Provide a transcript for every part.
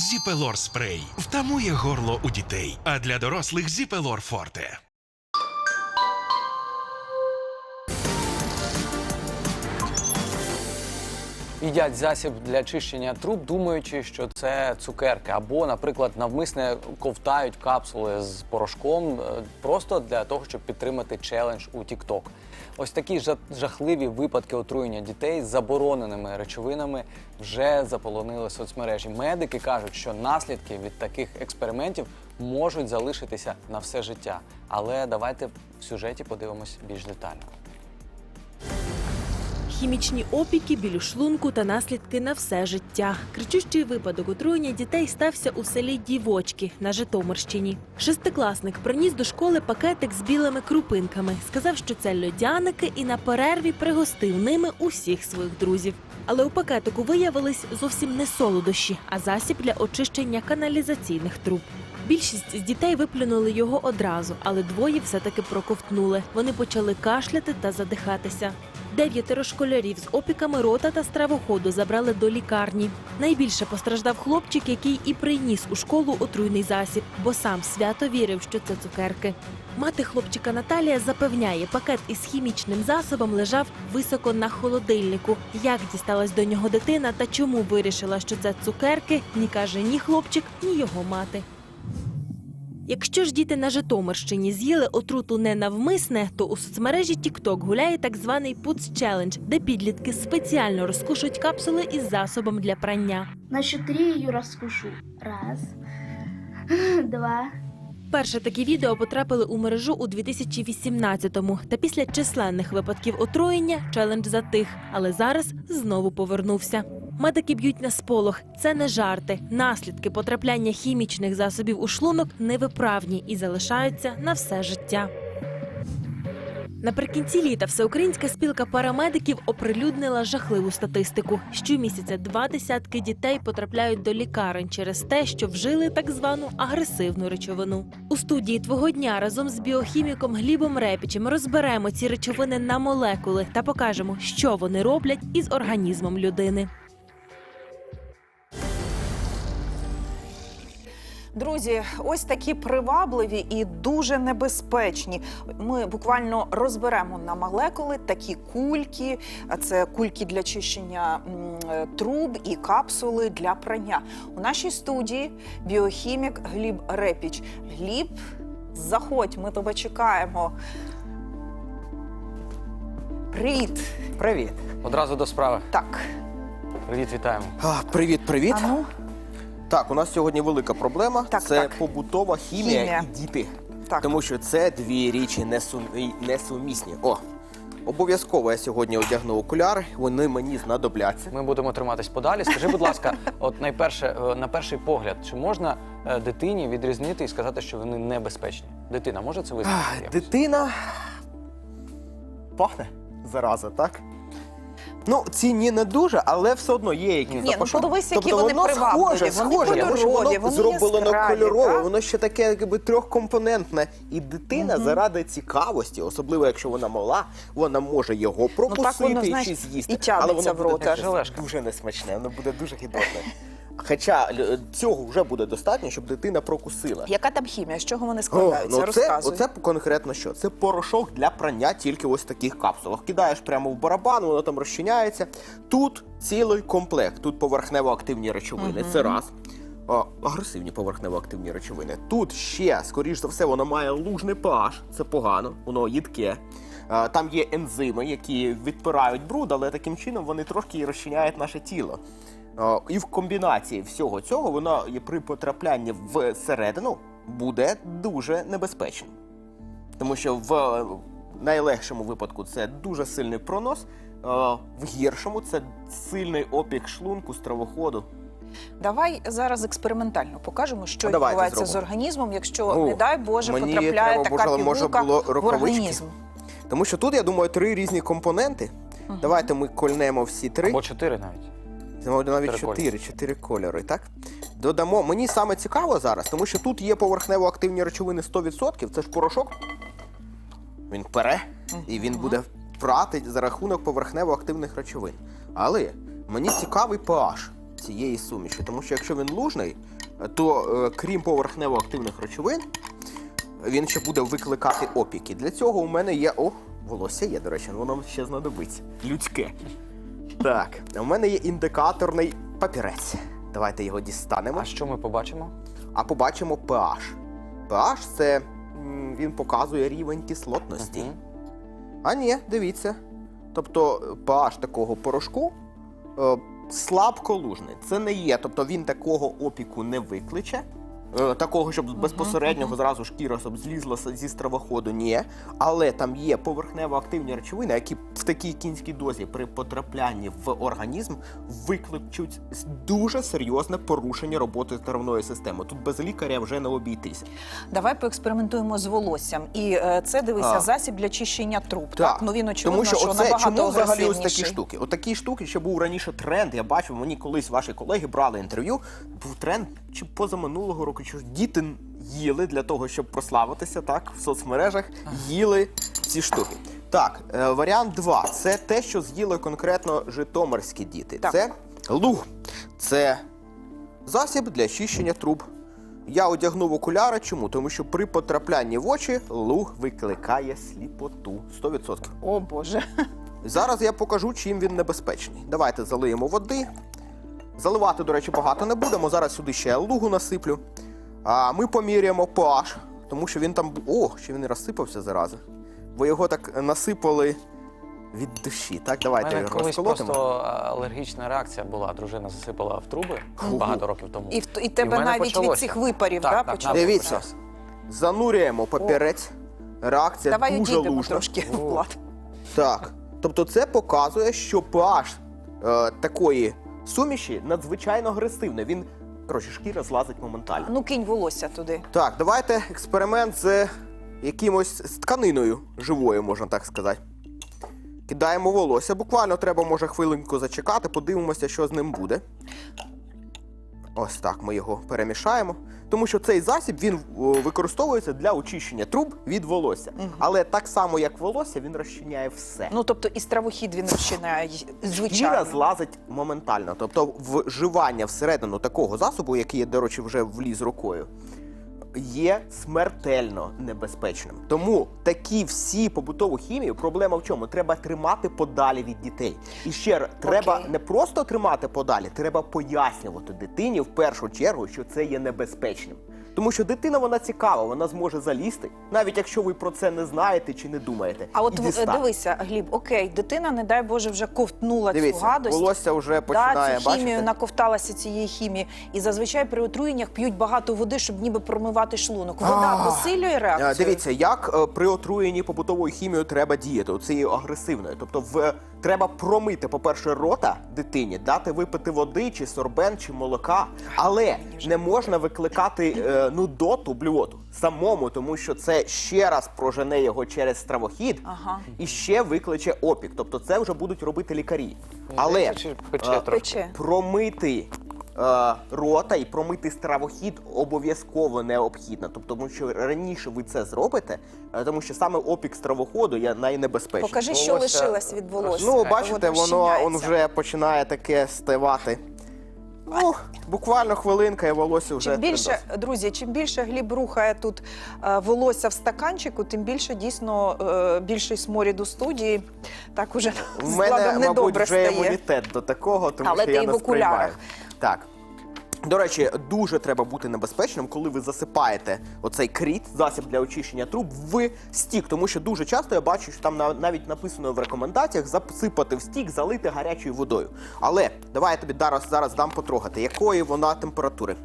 Зіпелор спрей втамує горло у дітей, а для дорослих Зіпелор Форте. їдять засіб для чищення труб, думаючи, що це цукерки, або, наприклад, навмисне ковтають капсули з порошком е, просто для того, щоб підтримати челендж у TikTok. Ось такі жахливі випадки отруєння дітей забороненими речовинами вже заполонили соцмережі. Медики кажуть, що наслідки від таких експериментів можуть залишитися на все життя. Але давайте в сюжеті подивимось більш детально. Хімічні опіки, біль шлунку та наслідки на все життя. Кричущий випадок отруєння дітей стався у селі Дівочки на Житомирщині. Шестикласник приніс до школи пакетик з білими крупинками. Сказав, що це льодяники, і на перерві пригостив ними усіх своїх друзів. Але у пакетику виявились зовсім не солодощі, а засіб для очищення каналізаційних труб. Більшість з дітей виплюнули його одразу, але двоє все-таки проковтнули. Вони почали кашляти та задихатися. Дев'ятеро школярів з опіками рота та стравоходу забрали до лікарні. Найбільше постраждав хлопчик, який і приніс у школу отруйний засіб, бо сам свято вірив, що це цукерки. Мати хлопчика Наталія запевняє, пакет із хімічним засобом лежав високо на холодильнику. Як дісталась до нього дитина та чому вирішила, що це цукерки, ні каже ні хлопчик, ні його мати. Якщо ж діти на Житомирщині з'їли отруту не навмисне, то у соцмережі TikTok гуляє так званий Puts Challenge, де підлітки спеціально розкушують капсули із засобом для прання. На що три розкушу. Раз, два, Перше такі відео потрапили у мережу у 2018-му. Та після численних випадків отруєння челендж затих, але зараз знову повернувся. Медики б'ють на сполох. Це не жарти. Наслідки потрапляння хімічних засобів у шлунок невиправні і залишаються на все життя. Наприкінці літа всеукраїнська спілка парамедиків оприлюднила жахливу статистику. Щомісяця два десятки дітей потрапляють до лікарень через те, що вжили так звану агресивну речовину. У студії твого дня разом з біохіміком Глібом Репічем розберемо ці речовини на молекули та покажемо, що вони роблять із організмом людини. Друзі, ось такі привабливі і дуже небезпечні. Ми буквально розберемо на молекули такі кульки. Це кульки для чищення е, труб і капсули для прання. У нашій студії біохімік Гліб Репіч. Гліб, заходь, ми тебе чекаємо. Привіт. Привіт. Одразу до справи. Так, Привіт, вітаємо. А, привіт, привіт. а ну, Так, у нас сьогодні велика проблема. Так, це так. побутова хімія, Хімія. і діти. так. Тому що це дві річі несу- несумісні. О, обов'язково я сьогодні одягну окуляри, вони мені знадобляться. Ми будемо триматись подалі. Скажи, будь ласка, от найперше, е, на перший погляд, чи можна е, дитині відрізнити і сказати, що вони небезпечні? Дитина може це визначити? Якось? Дитина пахне зараза, так? Ну, ціні не дуже, але все одно є якісь Ні, ну запашок. подивись, які тобто вони воно привабливі, схоже, вони схоже, тому що кольорові, воно вони зроблено яскраві, кольорове, так? воно ще таке якби трьохкомпонентне. І дитина заради цікавості, особливо якщо вона мала, вона може його пропустити Ну, так воно, знаєш, чи з'їсти. і тягнеться в рот буде дуже несмачне, воно буде дуже гідотне. Хоча цього вже буде достатньо, щоб дитина прокусила. Яка там хімія? З чого вони О, складаються? ну це, Розказуй. оце конкретно що? Це порошок для прання тільки ось в таких капсулах. Кидаєш прямо в барабан, воно там розчиняється. Тут цілий комплект. Тут поверхнево-активні речовини. Це раз. О, агресивні поверхнево-активні речовини. Тут ще, скоріш за все, воно має лужний pH. Це погано, воно їдке. Там є ензими, які відпирають бруд, але таким чином вони трошки і розчиняють наше тіло. О, І в комбінації всього цього воно і при потраплянні всередину буде дуже небезпечним. Тому що в е, найлегшому випадку це дуже сильний пронос, е, в гіршому це сильний опік шлунку, стравоходу. Давай зараз експериментально покажемо, що Ну, давайте відбувається з організмом, якщо, О, не дай Боже, мені потрапляє треба, така пігулка було в організм. Тому що тут, я думаю, три різні компоненти. Давайте ми кольнемо всі три. Або чотири навіть. Це навіть Чотири чотири, кольори, так? Додамо. Мені саме цікаво зараз, тому що тут є поверхнево-активні речовини 100%, це ж порошок. Він пере, і він буде прати за рахунок поверхнево-активних речовин. Але мені цікавий pH. цієї суміші. Тому що якщо він лужний, то е, крім поверхнево-активних речовин, він ще буде викликати опіки. Для цього у мене є. О, волосся є, до речі, воно ще знадобиться. Людське. Так, у мене є індикаторний папірець. Давайте його дістанемо. А що ми побачимо? А побачимо pH. pH це м, він показує рівень кислотності. Мгм. А ні, дивіться. Тобто pH такого порошку е, слабколужний. Це не є. Тобто він такого опіку не викличе. Е, Такого, щоб безпосереднього зразу шкіра щоб злізла с- зі стравоходу, ні. Але там є поверхнево активні речовини, які в такій кінській дозі при потраплянні в організм викличуть с- дуже серйозне порушення роботи травної системи. Тут без лікаря вже не обійтися. Давай поекспериментуємо з волоссям. І е, це дивися А. засіб для чищення труб. Так, ну він очевидно, Тому що, оце, набагато чому взагалі ось такі агресивніший. штуки? Отакі штуки ще був раніше тренд. Я бачив, мені колись ваші колеги брали інтерв'ю. Був тренд чи позаминулого року, чи ж діти їли для того, щоб прославитися так в соцмережах, їли ці штуки. Так, е, варіант 2. Це те, що з'їли конкретно житомирські діти. Так. Це луг. Це засіб для очищення труб. Я одягнув окуляри. Чому? Тому що при потраплянні в очі луг викликає сліпоту. 100%. О Боже. Зараз я покажу, чим він небезпечний. Давайте залиємо води. Заливати, до речі, багато не будемо. Зараз сюди ще лугу насиплю. А ми поміряємо pH, тому що він там. О, ще він і розсипався зарази. Ви його так насипали від душі. Так, У давайте мене його колись розколотимо. просто алергічна реакція була. Дружина засипала в труби багато років тому. І, в, і І тебе мене навіть від почалося. цих випарів Так, да, так, почалося? навіть Дивіться. Занурюємо папірець. Реакція Давай дуже одійдемо лужна. трошки. Влад. Так. Тобто це показує, що pH е, такої суміші надзвичайно агресивне. Він, коротше, шкіра злазить моментально. Ну кинь волосся туди. Так, давайте експеримент з якимось з тканиною живою, можна так сказати. Кидаємо волосся. Буквально треба, може, хвилинку зачекати, подивимося, що з ним буде. Ось так ми його перемішаємо. Тому що цей засіб він використовується для очищення труб від волосся. Але так само, як волосся, він розчиняє все. Ну тобто і стравохід він розчиняє Шкіра злазить моментально. Тобто вживання всередину такого засобу, який я, до речі, вже вліз рукою, є смертельно небезпечним. Тому такі всі побутову хімію, проблема в чому? Треба тримати подалі від дітей. І ще раз, треба Окей. не просто тримати подалі, треба пояснювати дитині в першу чергу, що це є небезпечним. Тому що дитина вона цікава, вона зможе залізти, навіть якщо ви про це не знаєте чи не думаєте. А от в- дивися, Гліб, окей, дитина, не дай Боже, вже ковтнула цю Дивіться, гадость. волосся вже починає да, цю хімію бачите? наковталася цієї хімії. І зазвичай при отруєннях п'ють багато води, щоб ніби промивати шлунок. Вода А. посилює Е, реакцію. Дивіться, як е, при отруєнні побутовою хімією треба діяти, цією агресивною. Тобто, в треба промити, по-перше, рота дитині, дати випити води, чи сорбен, чи молока, але не можна викликати е, нудоту, блювоту самому, тому що це ще раз прожене його через стравохід Ага. і ще викличе опік. Тобто, це вже будуть робити лікарі. Але пече е, промити рота і промити стравохід обов'язково необхідно. Тобто, тому що раніше ви це зробите, е, тому що саме опік стравоходу є найнебезпечніший. Покажи, що волосся- лишилось від волосся. Ну, бачите, воно он вже починає таке ставати. Ну, буквально хвилинка, і волосся вже Чим більше, трендос. друзі, чим більше Гліб рухає тут е, волосся в стаканчику, тим більше дійсно е, більший сморід у студії. Так уже У з мене, владом мабуть, недобре вже стає. імунітет до такого, тому Але що ти я і в не сприймаю. окулярах. Так. До речі, дуже треба бути небезпечним, коли ви засипаєте оцей кріт, засіб для очищення труб, в стік. Тому що дуже часто я бачу, що там на- навіть написано в рекомендаціях засипати в стік, залити гарячою водою. Але давай я тобі зараз, зараз дам потрогати, якої вона температури.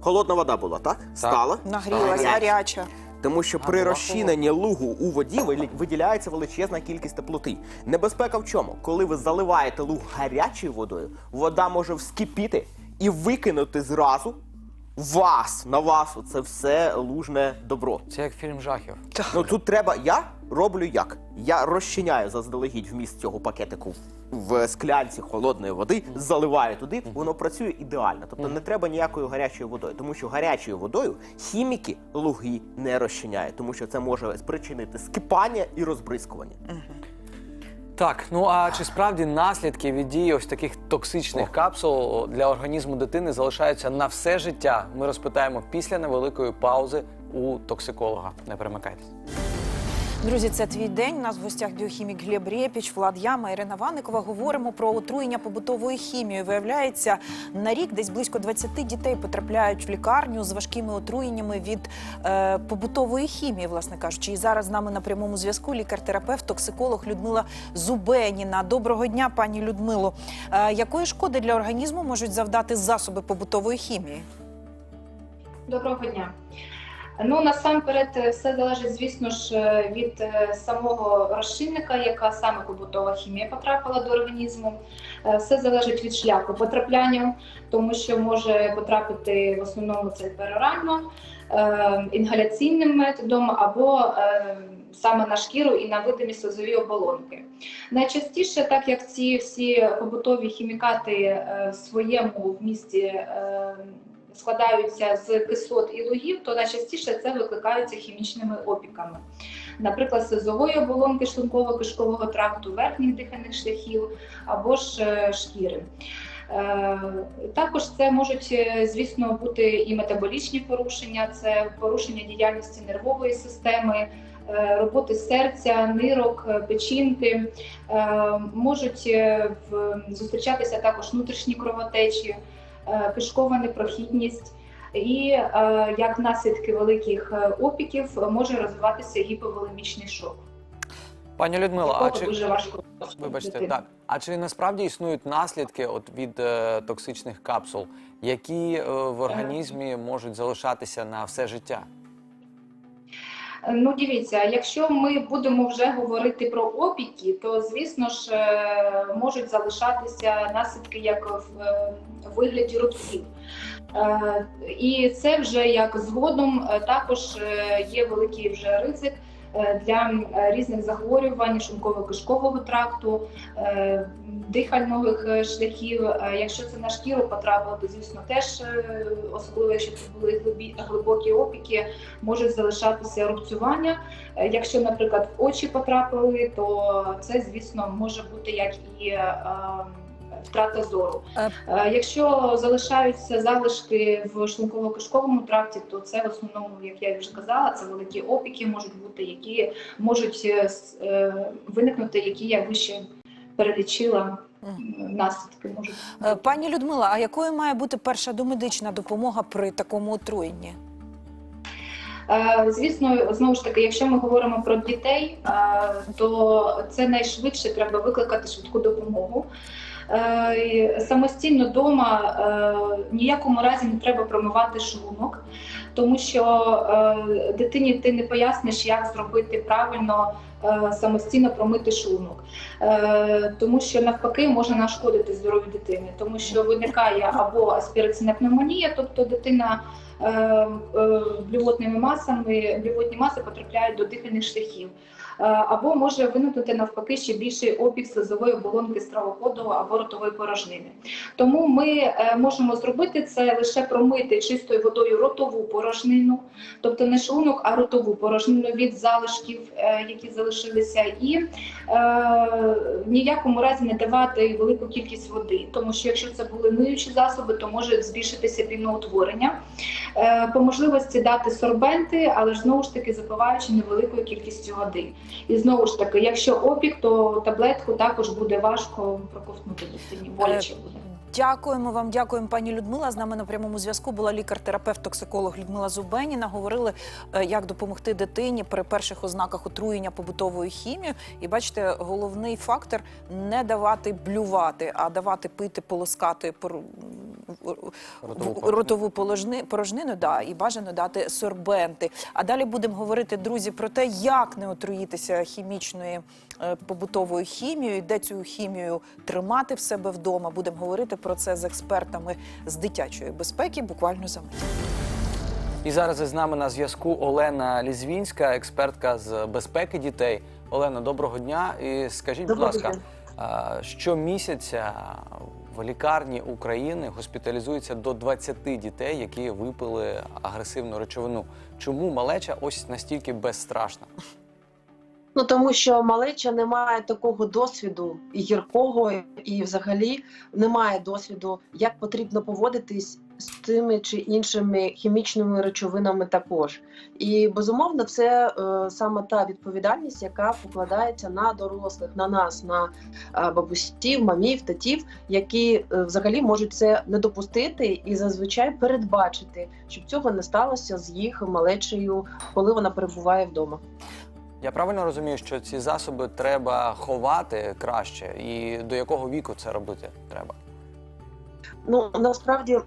Холодна вода була, так? Стала. Нагрілась, Гаряча. Тому що А, при розчиненні лугу у воді виділяється величезна кількість теплоти. Небезпека в чому? Коли ви заливаєте луг гарячою водою, вода може вскипіти і викинути зразу вас на вас. Це все лужне добро. Це як фільм жахів. Ну тут треба. Я роблю як? Я розчиняю заздалегідь вміст цього пакетику в склянці холодної води, заливаю туди, воно працює ідеально. Тобто не треба ніякою гарячою водою, тому що гарячою водою хіміки луги не розчиняють, тому що це може спричинити скипання і розбризкування. Так, ну а чи справді наслідки від дії ось таких токсичних капсул для організму дитини залишаються на все життя? Ми розпитаємо після невеликої паузи у токсиколога. Не перемикайтесь. Друзі, це твій день. У нас в гостях біохімік Глеб Рєпіч, Влад Яма, Ірина Ванникова. Говоримо про отруєння побутовою хімією. Виявляється, на рік десь близько 20 дітей потрапляють в лікарню з важкими отруєннями від е, побутової хімії, власне кажучи. І зараз з нами на прямому зв'язку лікар-терапевт, токсиколог Людмила Зубеніна. Доброго дня, пані Людмило. Е, якої шкоди для організму можуть завдати засоби побутової хімії? Доброго дня. Ну насамперед, е, все залежить, звісно ж, е, від е, самого розчинника, яка саме побутова хімія потрапила до організму. Все залежить від шляху потрапляння, тому що може потрапити в основному це перорально, інгаляційним методом або саме на шкіру і на видимі слизові оболонки. Найчастіше, так як ці всі побутові хімікати в своєму вмісті е, складаються з кислот і лугів, то найчастіше це викликаються хімічними опіками. Наприклад, слизової оболонки шлунково-кишкового тракту, верхніх дихальних шляхів або ж е, шкіри. Е, Також це можуть, е, звісно, бути і метаболічні порушення, це порушення діяльності нервової системи, роботи серця, нирок, печінки. Можуть зустрічатися також внутрішні кровотечі, кишкова непрохідність. І е, як наслідки великих е, опіків е, може розвиватися гіповолемічний шок. Пані Людмила, а чи дуже важко вибачте, дитини. так? А чи насправді існують наслідки от від е, токсичних капсул, які е, в організмі можуть залишатися на все життя? Ну, дивіться, якщо ми будемо вже говорити про опіки, то звісно ж е, можуть залишатися наслідки як в е, вигляді рубців. Е, І це вже як згодом е, також е, є великий вже ризик е, для е, різних захворювань шлунково-кишкового тракту, е, дихальних е, шляхів. Е, Якщо це на шкіру потрапило, то звісно теж е, особливо, якщо це були глибокі опіки, можуть залишатися рубцювання. Е, Якщо, наприклад, в очі потрапили, то це, звісно, може бути як і е, втрата зору. Е. Е, Якщо залишаються залишки в шлунково-кишковому тракті, то це в основному, як я вже казала, це великі опіки можуть бути, які можуть е, виникнути, які я вище перелічила. Наслідки можуть Пані Людмила, а якою має бути перша домедична допомога при такому отруєнні? Звісно, знову ж таки, якщо ми говоримо про дітей, то це найшвидше треба викликати швидку допомогу. Е, Самостійно вдома е, ніякому разі не треба промивати шлунок, тому що е, дитині ти не поясниш, як зробити правильно самостійно промити шлунок. Тому що навпаки може нашкодити здоров'ю дитини, тому що виникає або аспіраційна пневмонія, тобто дитина блювотними масами, блювотні маси потрапляють до дихальних шляхів. Е, Або може виникнути навпаки ще більший опік слизової оболонки стравоходу або ротової порожнини. Тому ми е, можемо зробити це лише промити чистою водою ротову порожнину, тобто не шлунок, а ротову порожнину від залишків, е, які залишилися, і в ніякому разі не давати велику кількість води, тому що якщо це були миючі засоби, то може збільшитися піноутворення. Е, По можливості дати сорбенти, але ж знову ж таки запиваючи невеликою кількістю води. І знову ж таки, якщо опік, то таблетку також буде важко проковтнути дитині, боляче буде. Дякуємо вам, дякуємо, пані Людмила. З нами на прямому зв'язку була лікар-терапевт, токсиколог Людмила Зубеніна. Говорили, е, як допомогти дитині при перших ознаках отруєння побутовою хімією. І бачите, головний фактор не давати блювати, а давати пити, полоскати Ротову ротову порожнину, да, і бажано дати сорбенти. А далі будемо говорити, друзі, про те, як не отруїтися хімічною е, побутовою хімією, де цю хімію тримати в себе вдома. Будемо говорити про це з експертами з дитячої безпеки буквально за мить. І зараз з нами на зв'язку Олена Лізвінська, експертка з безпеки дітей. Олена, доброго дня. І скажіть, будь ласка, дня. щомісяця в лікарні України госпіталізується до 20 дітей, які випили агресивну речовину. Чому малеча ось настільки безстрашна? Ну тому що малеча не має такого досвіду і гіркого, і взагалі немає досвіду, як потрібно поводитись з тими чи іншими хімічними речовинами також. І безумовно, це е, саме та відповідальність, яка покладається на дорослих, на нас, на е, бабусів, мамів, татів, які е, взагалі можуть це не допустити і зазвичай передбачити, щоб цього не сталося з їх малечею, коли вона перебуває вдома. Я правильно розумію, що ці засоби треба ховати краще, і до якого віку це робити треба? Ну насправді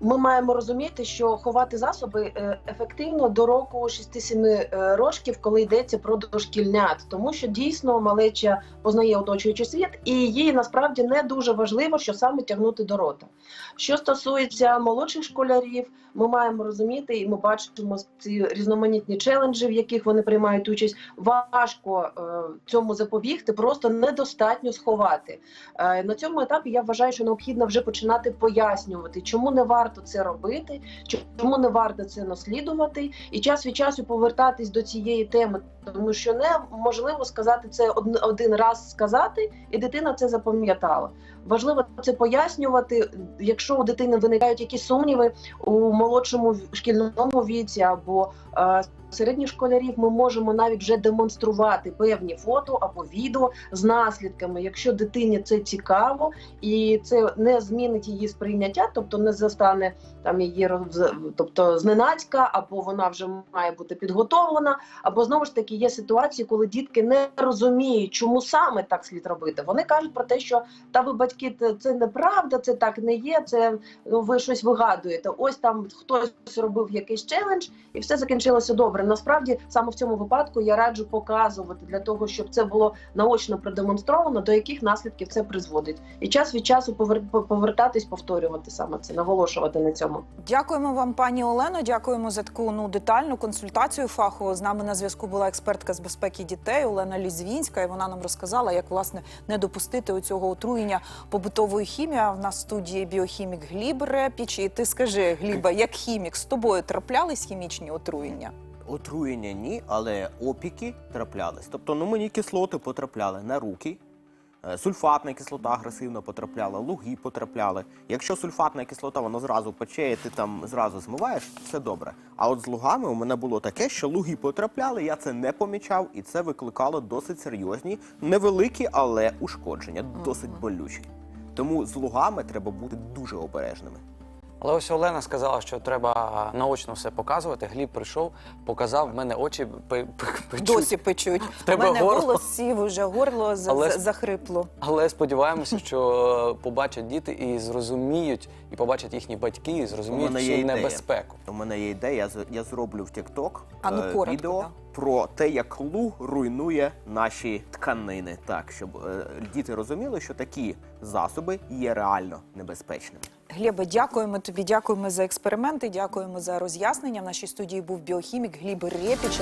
ми маємо розуміти, що ховати засоби е, ефективно до року 6-7 е, років, коли йдеться про дошкільнят, тому що дійсно малеча познає оточуючий світ, і їй насправді не дуже важливо, що саме тягнути до рота. Що стосується молодших школярів, ми маємо розуміти, і ми бачимо ці різноманітні челенджі, в яких вони приймають участь. Важко е, цьому запобігти, просто недостатньо сховати. На цьому етапі я вважаю, що необхідно вже починати пояснювати, чому не варто це робити, чому не варто це наслідувати, і час від часу повертатись до цієї теми, тому що неможливо сказати це од- один раз сказати, і дитина це запам'ятала. Важливо це пояснювати, якщо у дитини виникають якісь сумніви у молодшому шкільному віці або е, середніх школярів, ми можемо навіть вже демонструвати певні фото або відео з наслідками, якщо дитині це цікаво і це не змінить її сприйняття, тобто не застане там її тобто зненацька, або вона вже має бути підготовлена, або знову ж таки є ситуації, коли дітки не розуміють, чому саме так слід робити. Вони кажуть про те, що та ви батьки, це неправда, це так не є. Це ну, ви щось вигадуєте. Ось там хтось робив якийсь челендж, і все закінчилося добре. Насправді, саме в цьому випадку я раджу показувати для того, щоб це було наочно продемонстровано, до яких наслідків це призводить, і час від часу повер- повертатись, повторювати саме це, наголошувати на цьому. Дякуємо вам, пані Олено. Дякуємо за таку ну детальну консультацію фахову. З нами на зв'язку була експертка з безпеки дітей Олена Лізвінська, і вона нам розказала, як власне не допустити у цього отруєння побутовою хімією. А В нас студії біохімік Гліб Репіч. І ти скажи, Гліба, як хімік, з тобою траплялись хімічні отруєння? Отруєння ні, але опіки траплялись. Тобто, ну мені кислоти потрапляли на руки. е, Сульфатна кислота агресивно потрапляла, луги потрапляли. Якщо сульфатна кислота вона зразу пече, і ти там зразу змиваєш, все добре. А от з лугами у мене було таке, що луги потрапляли, я це не помічав, і це викликало досить серйозні, невеликі, але ушкодження, досить болючі. Тому з лугами треба бути дуже обережними. Але ось Олена сказала, що треба наочно все показувати. Гліб прийшов, показав, в мене очі пе- печуть. Досі печуть. В тебе мене горло. голос сів, уже горло за- Але за- захрипло. Але сподіваємося, що побачать діти і зрозуміють, і побачать їхні батьки, і зрозуміють всю небезпеку. У мене є ідея, я, з- я зроблю в TikTok А ну, е, коротко, відео да. про те, як луг руйнує наші тканини. Так, щоб е, діти розуміли, що такі засоби є реально небезпечними. Глебе, дякуємо тобі, дякуємо за експерименти, дякуємо за роз'яснення. В нашій студії був біохімік Гліб Рєпіч.